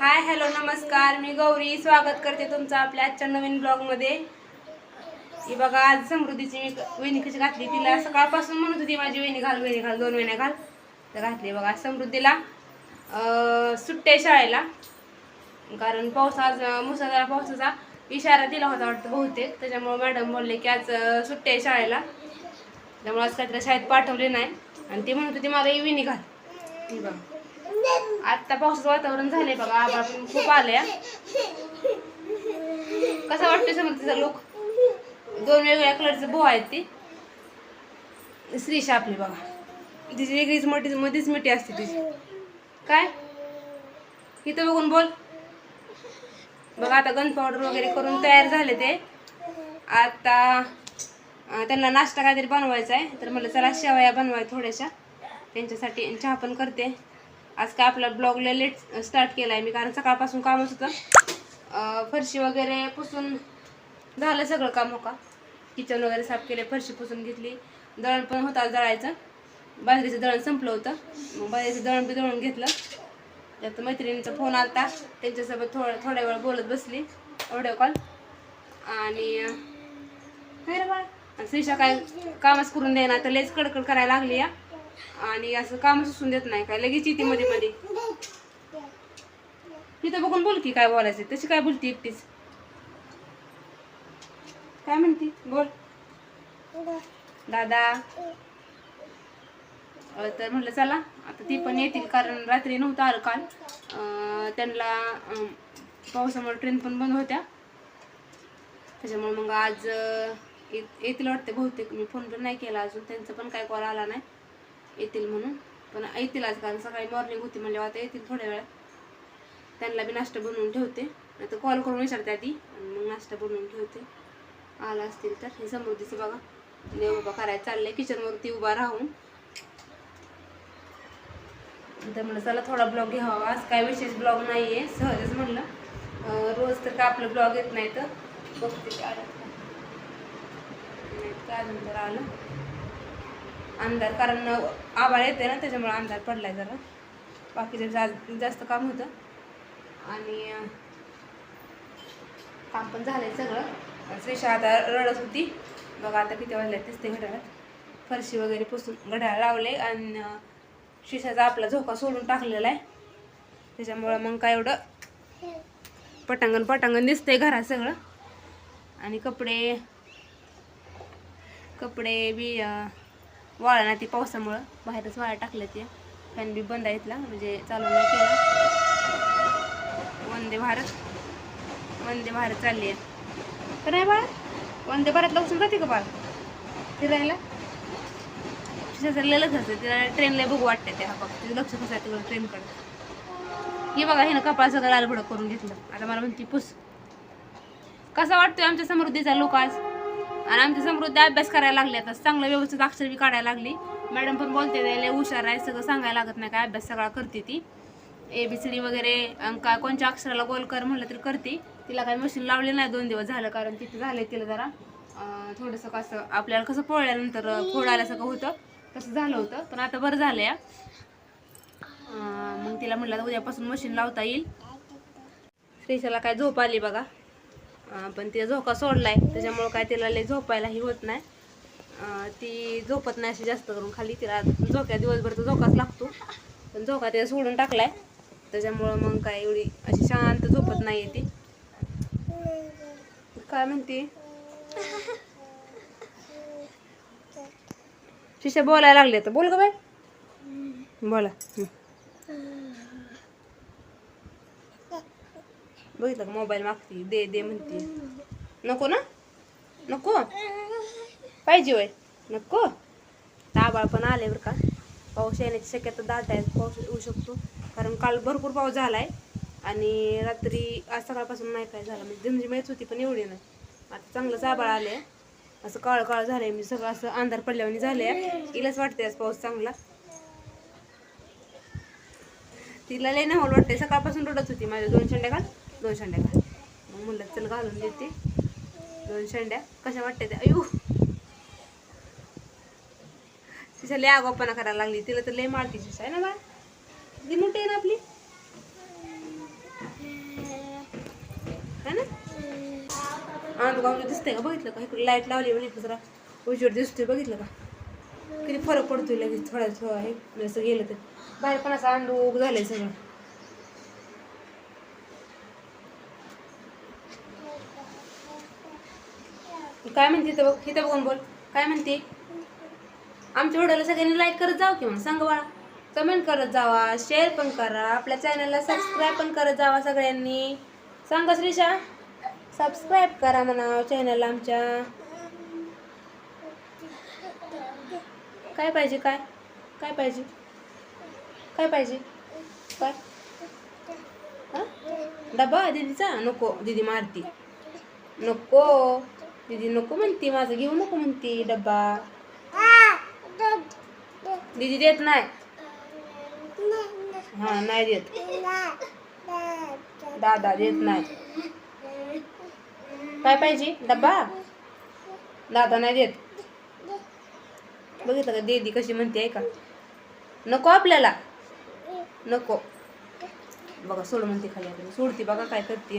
Hi hello नमस्कार. मी गौरी. स्वागत करते तुमचं आपल्या आजच्या नवीन ब्लॉगमध्ये. ही बघा आज समृद्धीची मी वेणी कशी घातली? तिला सकाळपासून म्हणत होती माझी वेणी घाल वेणी घाल दोन वेण्या घाल. तर घातली बघा समृद्धीला. सुट्ट्या शाळेला. कारण पावसाचा मुसळधार पावसाचा इशारा दिला होता वाटतं बहुतेक. त्याच्यामुळं मॅडम बोलले की आज सुट्ट्या शाळेला. त्यामुळे आज काहीतरी शाळेत पाठवले नाही. आणि ती म्हणत होती मला ही वेणी घाल. ही बघा. आता पावसाचं वातावरण झालंय बघा आभाळ पण खूप आलंय. कसा वाटतोय समोर लोक दोन वेगवेगळ्या कलरचे बो आहेत ती. श्रीशा आपली बघा. तिची वेगळीच मोठी मध्येच मिठी असते तिची. काय? इथं बघून बोल. बघा आता गन पावडर वगैरे करून तयार झाले ते. आता त्यांना नाश्ता काहीतरी बनवायचा आहे तर मला चला शेवया बनवाय थोड्याशा. त्यांच्यासाठी चहा पण करते. आज काय आपला ब्लॉगला लेट स्टार्ट केला आहे मी कारण सकाळपासून कामच होतं. फरशी वगैरे पुसून झालं सगळं काम हो का? किचन वगैरे साफ केले फरशी पुसून घेतली. दळण पण होता दळायचं बाजरीचं दळण संपलं होतं. मग बाजरीचं दळण बी दळून घेतलं. त्यात मैत्रिणीचा फोन आलता. त्यांच्यासोबत थोडं थोड्या वेळ बोलत बसली. ऑडिओ कॉल आणि काय रे बाळ? श्रीषा काय कामच करून देणार तर लेच कडकड करायला लागली या. आणि असं काम सुसून देत नाही काय. लगेच येते मध्ये मध्ये. तिथं बघून बोल की काय बोलायचं तशी काय बोलती एकटीच. काय म्हणती? बोल. दादा. तर म्हटलं चला आता ती पण येतील कारण रात्री नव्हतं आलं काल. अं, त्यांना पावसामुळे ट्रेन पण बंद होत्या. त्याच्यामुळे मग आज येतील वाटते बहुतेक. मी फोन पण नाही केला अजून. त्यांचा पण काय कॉल आला नाही. येतील म्हणून. पण येतील आज कारण सकाळी मॉर्निंग होती म्हणजे आता येतील थोड्या वेळात. त्यांना बी नाश्ता बनवून ठेवते. नाही तर कॉल करून विचारते आधी. आणि मग नाश्ता बनवून ठेवते. आला असतील तर. हे समृद्धीचं बघा. तिने उभा करायला चाललंय. किचनवरती उभा राहून. तर म्हणलं चला थोडा ब्लॉग घ्यावा. आज काय विशेष ब्लॉग नाही आहे सहजच म्हणलं. रोज तर काय आपलं ब्लॉग येत नाही तर. बघते ते आलं नाही तर आलं. अंधार कारण आभाळ येते ना त्याच्यामुळे अंधार पडला आहे जरा. बाकीचं जा- जास्त काम होतं. आणि काम पण झालं आहे सगळं श्रीशा आता रडत होती. बघा आता किती वाजले दिसते घड्याळात. फरशी वगैरे पुसून घड्याळ लावले आणि अं, शिशाचा आपला झोका सोडून टाकलेला आहे. त्याच्यामुळं मग काय एवढं पटांगण पटांगण दिसतंय घरात सगळं. आणि कपडे कपडे बिया अं, वाळणार ती पावसामुळं. बाहेरच वाळा टाकले ते फॅन बी बंद आहे इथला म्हणजे चालू नाही केला. वंदे भारत. वंदे भारत चालली आहे. तर नाही बाळ? वंदे भारत लवसून जाते का बाळ? फिरायला? तिचं लक्ष असतं तिला ट्रेनला बघू वाटते ते हा बघ तिचं लक्ष कसं आहे तिकडं ट्रेनकडे हे बघा हिनं कपाळ सगळं लालभडक करून घेतलं. आता मला म्हणते पुस. कसा वाटतोय आमच्या समृद्धीचा लोक आज? आणि आमची समृद्धी अभ्यास करायला लागले आता. चांगलं व्यवस्थित अक्षर बी काढायला लागली. मॅडम पण बोलते लय हुशार आहे सगळं सांगायला लागत नाही काय अभ्यास सगळा करते ती. ए बी सी डी वगैरे अन काय कोणत्या अक्षराला गोल कर म्हटलं तरी करते. तिला काय मशीन लावले नाही दोन दिवस झालं कारण तिथे झालं तिला जरा थोडंसं कसं आपल्याला कसं पोळल्यानंतर फोड आल्यासारखं होतं तसं झालं होतं. पण आता बरं झालं या मग तिला म्हटलं उद्यापासून मशीन लावता येईल. श्रीशाला काय झोप आली बघा. पण तिला झोका सोडलाय. त्याच्यामुळं काय तिला लय झोपायलाही होत नाही. ती झोपत नाही अशी जास्त करून. खाली तिला झोक्या दिवसभर तर झोकाच लागतो. पण झोका तिला सोडून टाकलाय. त्याच्यामुळं मग काय एवढी अशी शांत झोपत नाही ती. काय म्हणते? शिशा बोलायला लागले तर बोल ग बाय बोला. बघितलं का? मोबाईल मागते दे दे म्हणते. नको ना? नको? पाहिजे वय नको? ताबाळ पण आले बरं का? पाऊस येण्याची शक्यता दाट आहे पाऊस येऊ शकतो. कारण काल भरपूर पाऊस झालाय आणि रात्री आज सकाळपासून नाही काय झालं. म्हणजे झिमझिम येत होती पण एवढी नाही. आता चांगलंच आबाळ आले असं काळ काळ झालंय. म्हणजे सगळं असं अंधार पडल्यावर झालंय. तिलाच वाटते आज पाऊस चांगला. तिला लय नवल वाटते सकाळपासून रडत होती माझ्या दोन शेंड्या घाल दोन शेंड्या घाल. मग म्हणलं चल घालून देते. दोन शेंड्या. कशा वाटते त्या अयू तिच्या लय आगोपणा करायला लागली. तिला तर लय मारती शिस आहे ना बा ती मोठी आहे ना आपली? है ना? दिसतंय का? बघितलं का? इकडे लाइट लावली म्हणजे जरा. उजेड दिसतोय बघितलं का? किती फरक पडतोय लगेच. थोडा थोडा हे असं गेलं तर. बाहेर पण असं अंडूक झालंय सगळं. काय म्हणते इथं बघ इथं बघून बोल. काय म्हणते? आमच्या व्हिडिओला सगळ्यांनी लाईक करत जाऊ की मग सांग बाळा. कमेंट करत जावा शेअर पण करा. आपल्या चॅनलला सबस्क्राईब पण करत जावा सगळ्यांनी. सांगा श्रीशा. सबस्क्राईब करा म्हणा चॅनलला आमच्या. काय पाहिजे काय? काय पाहिजे? काय पाहिजे? काय? हां? डबा दीदीचा? नको दीदी मारती. नको. दीदी नको म्हणती माझं घेऊ नको म्हणती डब्बा. दीदी देत नाही? हा नाही देत. दादा देत नाही. काय पाहिजे? डब्बा? दादा नाही देत. बघितलं का? दीदी कशी म्हणते आहे का नको आपल्याला. नको. बघा सोड म्हणते खाली आपल्याला सोडती बघा काय करते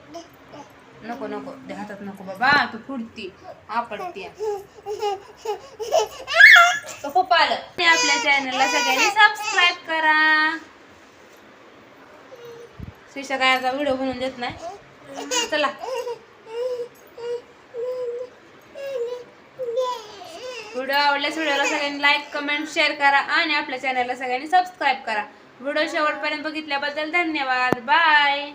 नको नको. हातात नको बाबा. तू फुडती आपडती तो आलं. आपल्या चॅनलला सगळ्यांनी सबस्क्राईब करा. श्रीषा गायाचा व्हिडिओ बनवून देत नाही. चला. व्हिडिओ आवडल्यास व्हिडिओला सगळ्यांनी लाईक कमेंट शेअर करा आणि आपल्या चॅनलला सगळ्यांनी सबस्क्राईब करा. व्हिडिओ शेवटपर्यंत बघितल्याबद्दल धन्यवाद. बाय